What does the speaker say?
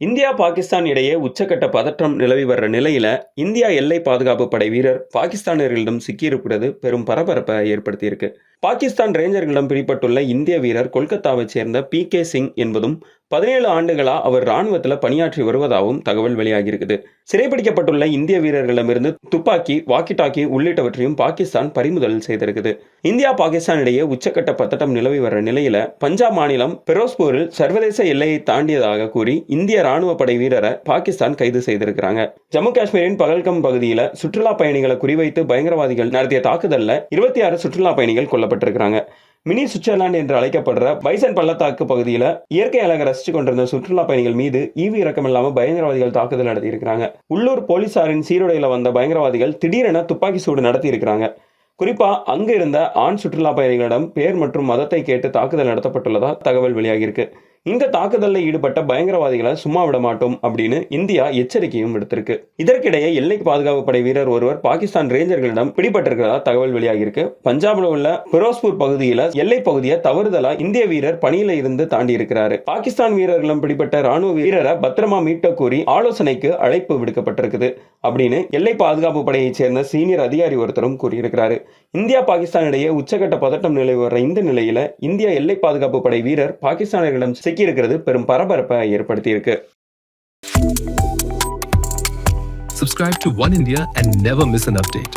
India Pakistan இடையே உச்சக்கட்ட பதற்றம் நிலவி வர்ற நிலையில இந்தியா எல்லை பாதுகாப்பு படை வீரர் பாகிஸ்தானியர்களிடம் சிக்கியிருக்கிறது பெரும் பரபரப்பை ஏற்படுத்தியிருக்கு. பாகிஸ்தான் ரேஞ்சர்களிடம் பிடிப்பட்டுள்ள இந்திய வீரர் கொல்கத்தாவைச் சேர்ந்த பி கே சிங் என்பதும் பதினேழு ஆண்டுகளா அவர் ராணுவத்தில் பணியாற்றி வருவதாகவும் தகவல் வெளியாகியிருக்குது. சிறைப்பிடிக்கப்பட்டுள்ள இந்திய வீரர்களிடமிருந்து துப்பாக்கி வாக்கி டாக்கி உள்ளிட்டவற்றையும் பாகிஸ்தான் பறிமுதல் செய்திருக்குது. இந்தியா பாகிஸ்தான் இடையே உச்சக்கட்ட பத்தட்டம் நிலவி வர நிலையில பஞ்சாப் மாநிலம் பெரோஸ்பூரில் சர்வதேச எல்லையை தாண்டியதாக கூறி இந்திய ராணுவ படை வீரரை பாகிஸ்தான் கைது செய்திருக்கிறாங்க. ஜம்மு காஷ்மீரின் பகல்கம் பகுதியில் சுற்றுலா பயணிகளை குறிவைத்து பயங்கரவாதிகள் நடத்திய தாக்குதலில் இருபத்தி ஆறு சுற்றுலா பயணிகள் கொல்லப்பட்டிருக்கிறாங்க மினி சுவிட்சர்லாந்து என்று அழைக்கப்படுற பைசன் பள்ளத்தாக்கு பகுதியில் இயற்கை அழகை ரசித்து கொண்டிருந்த சுற்றுலா பயணிகள் மீது ஈவி இறக்கம் இல்லாமல் பயங்கரவாதிகள் தாக்குதல் நடத்தியிருக்கிறாங்க. உள்ளூர் போலீசாரின் சீருடையில் வந்த பயங்கரவாதிகள் திடீரென துப்பாக்கி சூடு நடத்தியிருக்கிறாங்க. குறிப்பா அங்கு இருந்த ஆண் சுற்றுலா பயணிகளிடம் பேர் மற்றும் மதத்தை கேட்டு தாக்குதல் நடத்தப்பட்டுள்ளதா தகவல் வெளியாகியிருக்கு. இந்த தாக்குதலில் ஈடுபட்ட பயங்கரவாதிகளை சும்மா விட மாட்டோம் அப்படின்னு இந்தியா எச்சரிக்கையும் விடுத்திருக்கு. இதற்கிடையே எல்லை பாதுகாப்பு படை வீரர் ஒருவர் பாகிஸ்தான் ரேஞ்சர்களிடம் பிடிபட்டிருக்கிறதா தகவல் வெளியாகியிருக்கு. பஞ்சாப்ல உள்ள பிரோஸ்பூர் பகுதியில் எல்லை பகுதியை தவறுதலா இந்திய வீரர் பணியில இருந்து தாண்டி இருக்கிறாரு பாகிஸ்தான் வீரர்களிடம் பிடிபட்ட ராணுவ வீரரை பத்திரமா மீட்ட கோரி ஆலோசனைக்கு அழைப்பு விடுக்கப்பட்டிருக்குது அப்படின்னு எல்லை பாதுகாப்பு படையைச் சேர்ந்த சீனியர் அதிகாரி ஒருத்தரும் கூறியிருக்கிறாரு. இந்தியா பாகிஸ்தான் இடையே உச்சகட்ட பதட்டம் நிலை வர இந்த நிலையில இந்திய எல்லை பாதுகாப்பு படை வீரர் பாகிஸ்தானியர்களிடம் சிக்கியிருக்கிறது பெரும் பரபரப்பை ஏற்படுத்தியிருக்கு Subscribe to One India and never miss an update.